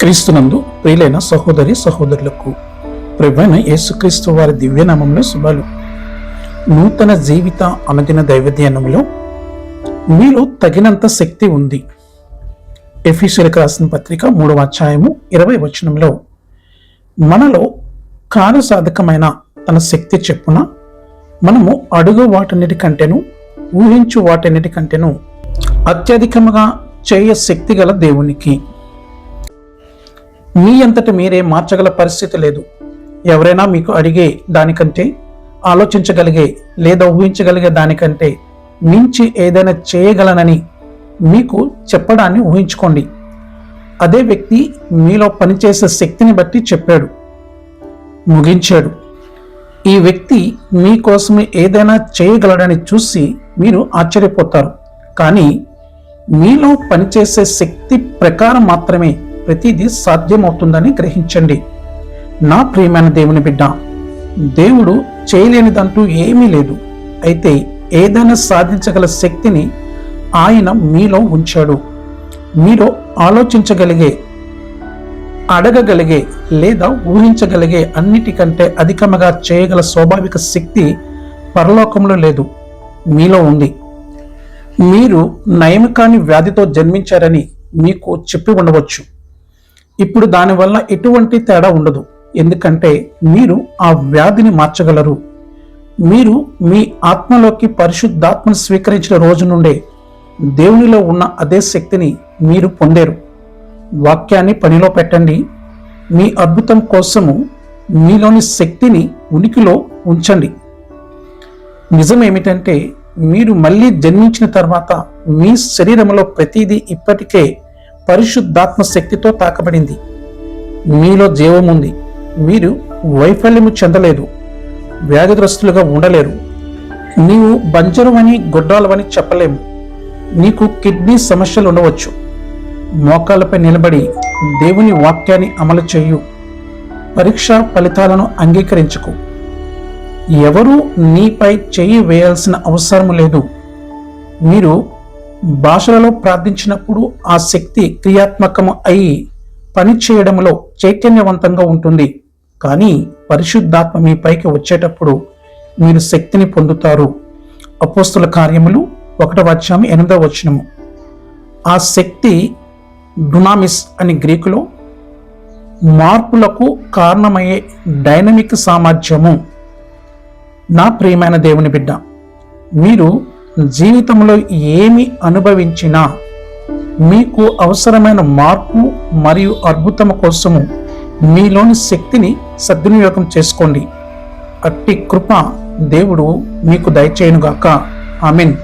క్రీస్తునందు ప్రియులైన సహోదరి సహోదరులకు ప్రభువైన యేసుక్రీస్తు వారి దివ్యనామంలో శుభాలు. నూతన జీవిత అనుదిన దైవధ్యానంలో మీలో తగినంత శక్తి ఉంది. ఎఫీషియల్కి రాసిన పత్రిక మూడవ అధ్యాయము ఇరవై వచనంలో మనలో కార్యసాధకమైన తన శక్తి చెప్పున మనము అడుగు వాటన్నిటికంటేను ఊహించు వాటన్నిటికంటేను అత్యధికముగా చేయ శక్తి గల దేవునికి మీ అంతటి మీరే మార్చగల పరిస్థితి లేదు. ఎవరైనా మీకు అడిగే దానికంటే ఆలోచించగలిగే లేదా ఊహించగలిగే దానికంటే మించి ఏదైనా చేయగలనని మీకు చెప్పడాన్ని ఊహించుకోండి. అదే వ్యక్తి మీలో పనిచేసే శక్తిని బట్టి చెప్పాడు. ముగించాడు. ఈ వ్యక్తి మీకోసమే ఏదైనా చేయగలడని చూసి మీరు ఆశ్చర్యపోతారు. కానీ మీలో పనిచేసే శక్తి ప్రకారం మాత్రమే ప్రతిదీ సాధ్యమవుతుందని గ్రహించండి. నా ప్రియమైన దేవుని బిడ్డ దేవుడు చేయలేనిదంటూ ఏమీ లేదు. అయితే ఏదైనా సాధించగల శక్తిని ఆయన మీలో ఉంచాడు. మీరు ఆలోచించగలిగే అడగగలిగే లేదా ఊహించగలిగే అన్నిటికంటే అధికముగా చేయగల స్వాభావిక శక్తి పరలోకంలో లేదు. మీలో ఉంది. మీరు నయము కాని వ్యాధితో జన్మించారని మీకు చెప్పి ఉండవచ్చు. ఇప్పుడు దానివల్ల ఎటువంటి తేడా ఉండదు. ఎందుకంటే మీరు ఆ వ్యాధిని మార్చగలరు. మీరు మీ ఆత్మలోకి పరిశుద్ధాత్మను స్వీకరించిన రోజు నుండే దేవునిలో ఉన్న అదే శక్తిని మీరు పొందారు. వాక్యాన్ని పనిలో పెట్టండి. మీ అద్భుతం కోసము మీలోని శక్తిని ఉనికిలో ఉంచండి. నిజం ఏమిటంటే మీరు మళ్ళీ జన్మించిన తర్వాత మీ శరీరంలో ప్రతిదీ ఇప్పటికే పరిశుద్ధాత్మ శక్తితో తాకబడింది. మీలో జీవం ఉంది. మీరు వైఫల్యము చెందలేదు. వ్యాధిగ్రస్తులుగా ఉండలేరు. నీవు బంజరువని గొడ్డాలవని చెప్పలేము. నీకు కిడ్నీ సమస్యలు ఉండవచ్చు. మోకాళ్ళపై నిలబడి దేవుని వాక్యాన్ని అమలు చేయు. పరీక్ష ఫలితాలను అంగీకరించుకు. ఎవరూ నీపై చేయి వేయాల్సిన అవసరం లేదు. మీరు భాషలలో ప్రార్థించినప్పుడు ఆ శక్తి క్రియాత్మకము అయి పని చేయడంలో చైతన్యవంతంగా ఉంటుంది. కానీ పరిశుద్ధాత్మ మీ పైకి వచ్చేటప్పుడు మీరు శక్తిని పొందుతారు. అపోస్తుల కార్యములు ఒకటో వచ్చాము ఎనిమిదవ వచనము. ఆ శక్తి డునామిస్ అని గ్రీకులో మార్పులకు కారణమయ్యే డైనమిక్ సామర్థ్యము. నా ప్రియమైన దేవుని బిడ్డ మీరు జీవితంలో ఏమి అనుభవించినా మీకు అవసరమైన మార్పు మరియు అద్భుతము కోసము మీలోని శక్తిని సద్వినియోగం చేసుకోండి. అట్టి కృప దేవుడు మీకు దయచేయునుగాక. ఆమెన్.